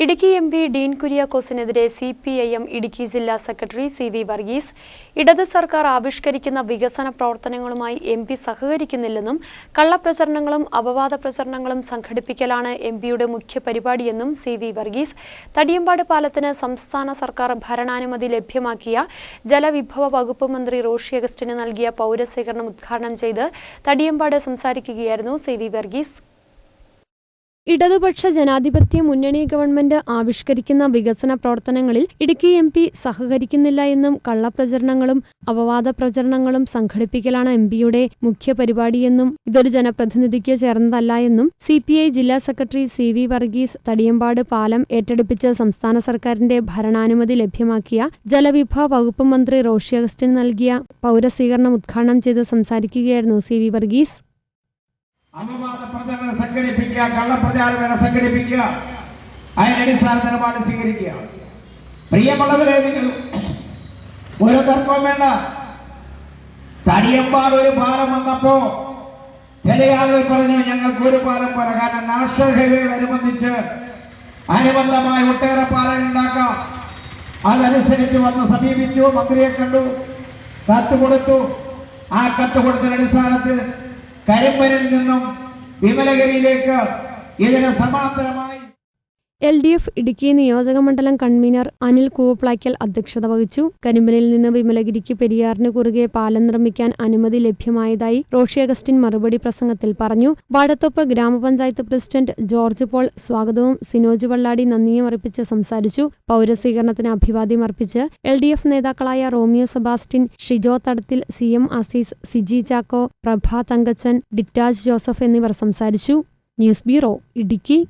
Idukki M P Dean കുര്യാക്കോസിനെതിരെ C P I M Idukki ജില്ലാ secretary C V Varghese ഇടത് സർക്കാർ ആവിഷ്കരിക്കുന്ന വികസന പ്രവർത്തനങ്ങളുമായി എം പി സഹകരിക്കുന്നില്ലെന്നും കള്ളപ്രചരണങ്ങളും അപവാദ പ്രചരണങ്ങളും സംഘടിപ്പിക്കലാണ് എം പിയുടെ മുഖ്യ പരിപാടിയെന്നും സി വി വർഗീസ് തടിയമ്പാട് പാലത്തിന് സംസ്ഥാന സർക്കാർ ഭരണാനുമതി ലഭ്യമാക്കിയ ജലവിഭവ വകുപ്പ് മന്ത്രി റോഷി അഗസ്റ്റിന് നൽകിയ പൗരസ്വീകരണം ഉദ്ഘാടനം ചെയ്ത് തടിയമ്പാട് സംസാരിക്കുകയായിരുന്നു സി വി വർഗീസ്. ഇടതുപക്ഷ ജനാധിപത്യ മുന്നണി ഗവൺമെന്റ് ആവിഷ്കരിക്കുന്ന വികസന പ്രവർത്തനങ്ങളിൽ ഇടുക്കി എം പി സഹകരിക്കുന്നില്ല എന്നും കള്ളപ്രചരണങ്ങളും അപവാദ പ്രചരണങ്ങളും സംഘടിപ്പിക്കലാണ് എം പിയുടെ മുഖ്യ പരിപാടിയെന്നും ഇതൊരു ജനപ്രതിനിധിക്ക് ചേർന്നതല്ല എന്നും സി പി ഐ ജില്ലാ secretary C V Varghese Thadiyampad പാലം ഏറ്റെടുപ്പിച്ച് സംസ്ഥാന സർക്കാരിന്റെ ഭരണാനുമതി ലഭ്യമാക്കിയ ജലവിഭവ വകുപ്പ് മന്ത്രി റോഷി അഗസ്റ്റിൻ നൽകിയ പൗരസ്വീകരണം ഉദ്ഘാടനം ചെയ്ത് സംസാരിക്കുകയായിരുന്നു സി വി വർഗീസ്. അപവാദ പ്രചരണം സംഘടിപ്പിക്കുക കള്ളപ്രചാരണം സംഘടിപ്പിക്കുക അതിനടിസ്ഥാന നിലപാട് സ്വീകരിക്കുക. പ്രിയമുള്ളവരെ നിങ്ങൾ ഒരു തർക്കവും വേണ്ട. തടിയമ്പാട് ഒരു പാലം വന്നപ്പോ ചില ആളുകൾ പറഞ്ഞു ഞങ്ങൾക്ക് ഒരു പാലം പോരാ. കാരണം നാഷണൽ ഹൈവേയോടനുബന്ധിച്ച് അനുബന്ധമായ ഒട്ടേറെ പാലം ഉണ്ടാക്കാം. അതനുസരിച്ച് വന്ന് സമീപിച്ചു മന്ത്രിയെ കണ്ടു കത്ത് കൊടുത്തു. ആ കത്ത് കൊടുത്തതിന്റെ അടിസ്ഥാനത്തിൽ കരിമ്പനിൽ നിന്നും വിമലഗിരിയിലേക്ക് ഇതിന് സമാന്തരമായി എൽ ഡി എഫ് ഇടുക്കി നിയോജക മണ്ഡലം കൺവീനർ അനിൽ കൂവപ്ലാക്കൽ അധ്യക്ഷത വഹിച്ചു. കരിമ്പനിൽ നിന്ന് വിമലഗിരിക്ക് പെരിയാറിന് കുറുകെ പാലം നിർമ്മിക്കാൻ അനുമതി ലഭ്യമായതായി റോഷി അഗസ്റ്റിൻ മറുപടി പ്രസംഗത്തിൽ പറഞ്ഞു. വാഴത്തോപ്പ് ഗ്രാമപഞ്ചായത്ത് പ്രസിഡന്റ് ജോർജ് പോൾ സ്വാഗതവും സിനോജ് വള്ളാടി നന്ദിയും അർപ്പിച്ച് സംസാരിച്ചു. പൗരസ്വീകരണത്തിന് അഭിവാദ്യം അർപ്പിച്ച് എൽ ഡി എഫ് നേതാക്കളായ റോമിയോ സെബാസ്റ്റിൻ ഷിജോ തടത്തിൽ സി എം അസീസ് സിജി ചാക്കോ പ്രഭ തങ്കച്ചൻ ഡിറ്റാജ് ജോസഫ് എന്നിവർ സംസാരിച്ചു. News bureau Idukki.